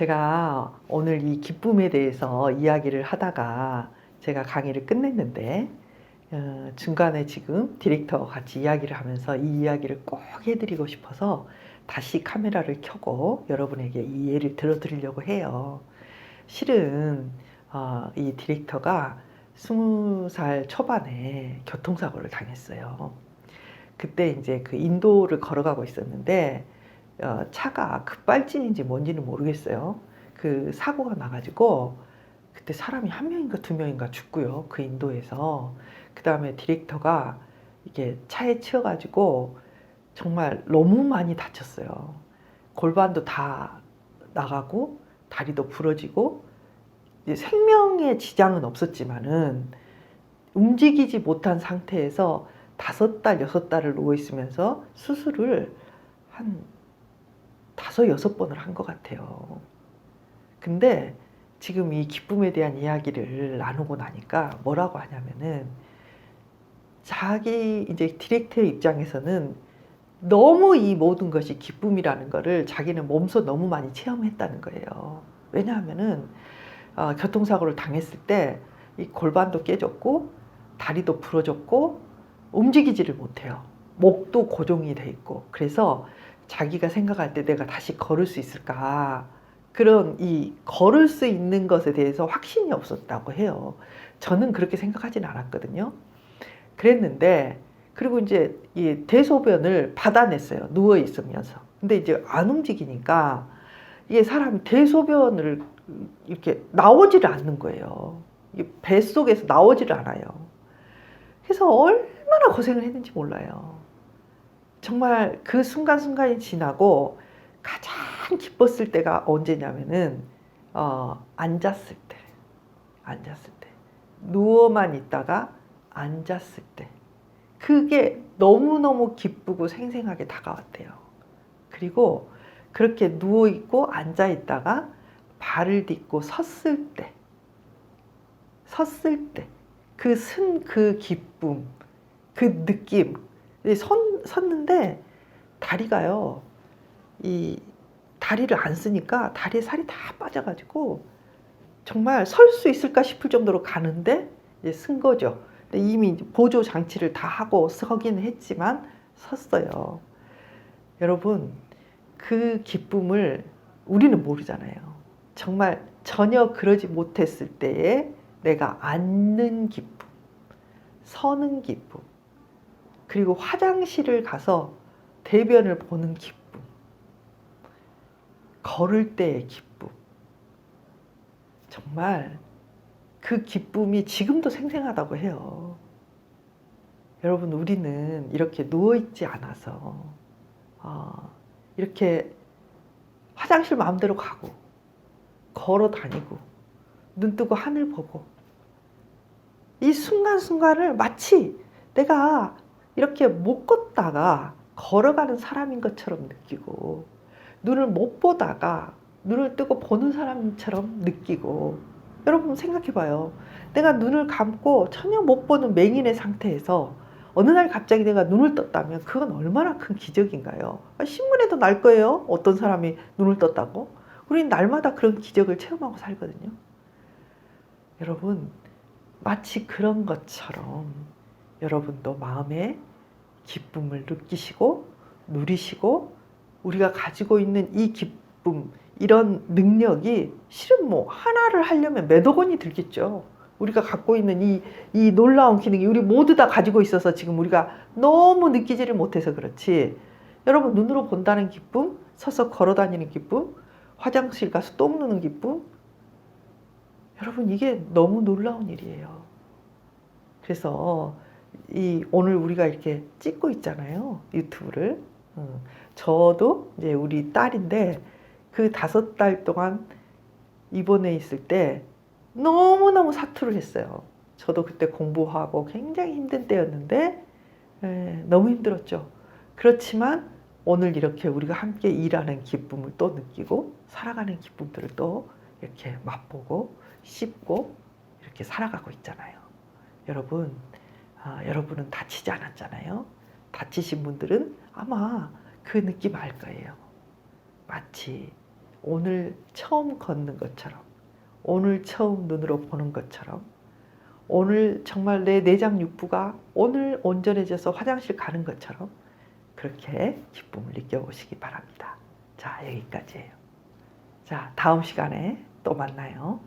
제가 오늘 이 기쁨에 대해서 이야기를 하다가 제가 강의를 끝냈는데 어, 중간에 지금 디렉터와 같이 이야기를 하면서 이 이야기를 꼭 해드리고 싶어서 다시 카메라를 켜고 여러분에게 이 예를 들어드리려고 해요. 실은 어, 이 디렉터가 스무 살 초반에 교통사고를 당했어요. 그때 이제 그 인도를 걸어가고 있었는데 어, 차가 급발진인지 뭔지는 모르겠어요. 그 사고가 나가지고 그때 사람이 한 명인가 두 명인가 죽고요. 그 인도에서 그 다음에 디렉터가 이게 차에 치여가지고 정말 너무 많이 다쳤어요. 골반도 다 나가고 다리도 부러지고 생명의 지장은 없었지만은 움직이지 못한 상태에서 다섯 달 여섯 달을 누워 있으면서 수술을 한 다섯 여섯 번을 한 것 같아요. 근데 지금 이 기쁨에 대한 이야기를 나누고 나니까 뭐라고 하냐면은 자기 이제 디렉터의 입장에서는 너무 이 모든 것이 기쁨이라는 거를 자기는 몸소 너무 많이 체험했다는 거예요. 왜냐하면은 어, 교통사고를 당했을 때 이 골반도 깨졌고 다리도 부러졌고 움직이지를 못해요. 목도 고정이 돼 있고 그래서 자기가 생각할 때 내가 다시 걸을 수 있을까 그런 이 걸을 수 있는 것에 대해서 확신이 없었다고 해요. 저는 그렇게 생각하진 않았거든요. 그랬는데 그리고 이제 이 대소변을 받아냈어요. 누워 있으면서. 근데 이제 안 움직이니까 이게 사람이 대소변을 이렇게 나오지를 않는 거예요. 이게 배 속에서 나오지를 않아요. 그래서 얼마나 고생을 했는지 몰라요. 정말 그 순간순간이 지나고 가장 기뻤을 때가 언제냐면은 어, 앉았을 때, 앉았을 때, 누워만 있다가 앉았을 때, 그게 너무 너무 기쁘고 생생하게 다가왔대요. 그리고 그렇게 누워 있고 앉아 있다가 발을 딛고 섰을 때, 섰을 때, 그쓴그 기쁨, 그 느낌, 선, 섰는데 다리가요, 이 다리를 안 쓰니까 다리에 살이 다 빠져가지고 정말 설 수 있을까 싶을 정도로 가는데 이제 쓴 거죠. 이미 보조 장치를 다 하고 서기는 했지만 섰어요. 여러분 그 기쁨을 우리는 모르잖아요. 정말 전혀 그러지 못했을 때에 내가 앉는 기쁨, 서는 기쁨, 그리고 화장실을 가서 대변을 보는 기쁨. 걸을 때의 기쁨. 정말 그 기쁨이 지금도 생생하다고 해요. 여러분, 우리는 이렇게 누워있지 않아서, 어, 이렇게 화장실 마음대로 가고, 걸어 다니고, 눈 뜨고 하늘 보고, 이 순간순간을 마치 내가 이렇게 못 걷다가 걸어가는 사람인 것처럼 느끼고, 눈을 못 보다가 눈을 뜨고 보는 사람처럼 느끼고 여러분 생각해 봐요. 내가 눈을 감고 전혀 못 보는 맹인의 상태에서 어느 날 갑자기 내가 눈을 떴다면 그건 얼마나 큰 기적인가요? 아, 신문에도 날 거예요. 어떤 사람이 눈을 떴다고. 우리는 날마다 그런 기적을 체험하고 살거든요. 여러분, 마치 그런 것처럼 여러분도 마음에 기쁨을 느끼시고 누리시고 우리가 가지고 있는 이 기쁨, 이런 능력이 실은 뭐 하나를 하려면 몇억 원이 들겠죠. 우리가 갖고 있는 이, 이 놀라운 기능이 우리 모두 다 가지고 있어서 지금 우리가 너무 느끼지를 못해서 그렇지. 여러분, 눈으로 본다는 기쁨, 서서 걸어 다니는 기쁨, 화장실 가서 똥 누는 기쁨. 여러분, 이게 너무 놀라운 일이에요. 그래서 이 오늘 우리가 이렇게 찍고 있잖아요. 유튜브를. 음. 저도 이제 우리 딸인데 그 다섯 달 동안 입원해 있을 때 너무너무 사투를 했어요. 저도 그때 공부하고 굉장히 힘든 때였는데 에, 너무 힘들었죠. 그렇지만 오늘 이렇게 우리가 함께 일하는 기쁨을 또 느끼고 살아가는 기쁨들을 또 이렇게 맛보고 씹고 이렇게 살아가고 있잖아요. 여러분 아, 여러분은 다치지 않았잖아요. 다치신 분들은 아마 그 느낌 알 거예요. 마치 오늘 처음 걷는 것처럼, 오늘 처음 눈으로 보는 것처럼, 오늘 정말 내 내장 육부가 오늘 온전해져서 화장실 가는 것처럼 그렇게 기쁨을 느껴보시기 바랍니다. 자, 여기까지예요. 자, 다음 시간에 또 만나요.